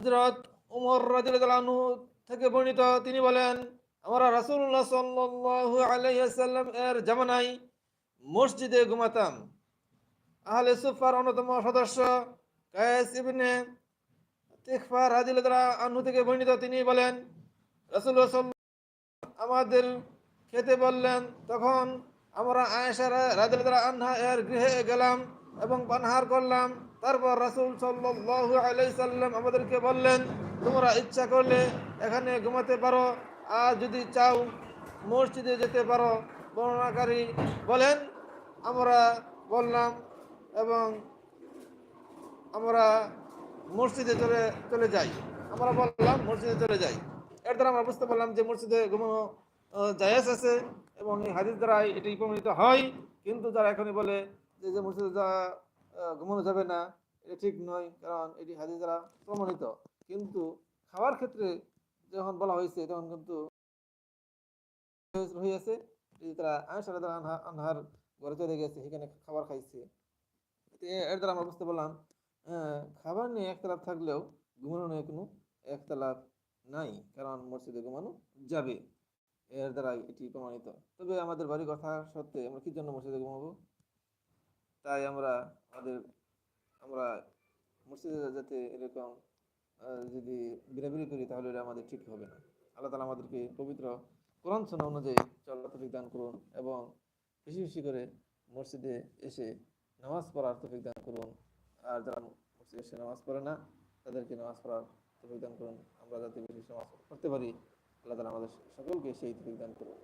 হজরত উমর রাজু থেকে বর্ণিত, তিনি বলেন, আমরা রাসূলুল্লাহ সাল্লাল্লাহু আলাইহি সাল্লাম এর জামানায় মসজিদে ঘুমাতাম। আহলে সুফার অন্যতম সদস্য কায়েস ইবনে তিকফা রাদিয়াল্লাহু আনহু থেকে বর্ণিত, তিনি বলেন সাল্লাল্লাহু আমাদের খেতে বললেন, তখন আমরা আয়েশা রাদিয়াল্লাহু আনহা এর গৃহে গেলাম। এবং পানহার করলাম। তারপর রাসূল সাল্লাল্লাহু আলাইহি সাল্লাম আমাদেরকে বললেন, তোমরা ইচ্ছা করলে এখানে ঘুমাতে পারো, আর যদি চাও মসজিদে যেতে পারো, বর্ণনাকারী বলেন, আমরা বললাম এবং আমরা মসজিদে চলে চলে যাই। আমরা বললাম, মসজিদে চলে যাই। এর দ্বারা আমরা বুঝতে পারলাম যে মসজিদে ঘুমানো জায়েজ আছে এবং এই হাদিস দ্বারা এটি প্রমাণিত হয়। কিন্তু যারা এখনই বলে যে যে মসজিদে ঘুমানো যাবে না, এটা ঠিক নয়, কারণ এটি হাদিস দ্বারা প্রমাণিত। কিন্তু খাওয়ার ক্ষেত্রে যখন বলা হয়েছে, তখন কিন্তু হয়েছে তারা আয়সা আনহার ঘরে চলে গেছে, সেখানে খাবার খাইছে। এর দ্বারা আমরা বুঝতে পারলাম খাবার নিয়ে একতলাপ থাকলেও ঘুমানো নিয়ে কোনো একতলাপ নাই, কারণ মসজিদে ঘুমানো যাবে। এর দ্বারা এটি প্রমাণিত। তবে আমাদের বাড়ি কথা সত্ত্বে আমরা কি জন্য মসজিদে ঘুমাবো? তাই আমরা আমাদের, আমরা মসজিদে যাতে এরকম যদি বিরাবিরি করি তাহলে এটা আমাদের ঠিক হবে না। আল্লাহ তালা আমাদেরকে পবিত্র কোরআন শোনা অনুযায়ী চলার তৌফিক দান করুন এবং বেশি বেশি করে মসজিদে এসে নামাজ পড়ার তৌফিক দান করুন। আর যারা মসজিদে এসে নামাজ পড়ে না, তাদেরকে নামাজ পড়ার তৌফিক দান করুন। আমরা যাতে বেশি নামাজ পড়তে পারি, আল্লাহ তালা আমাদের সকলকে সেই তৌফিক দান করুন।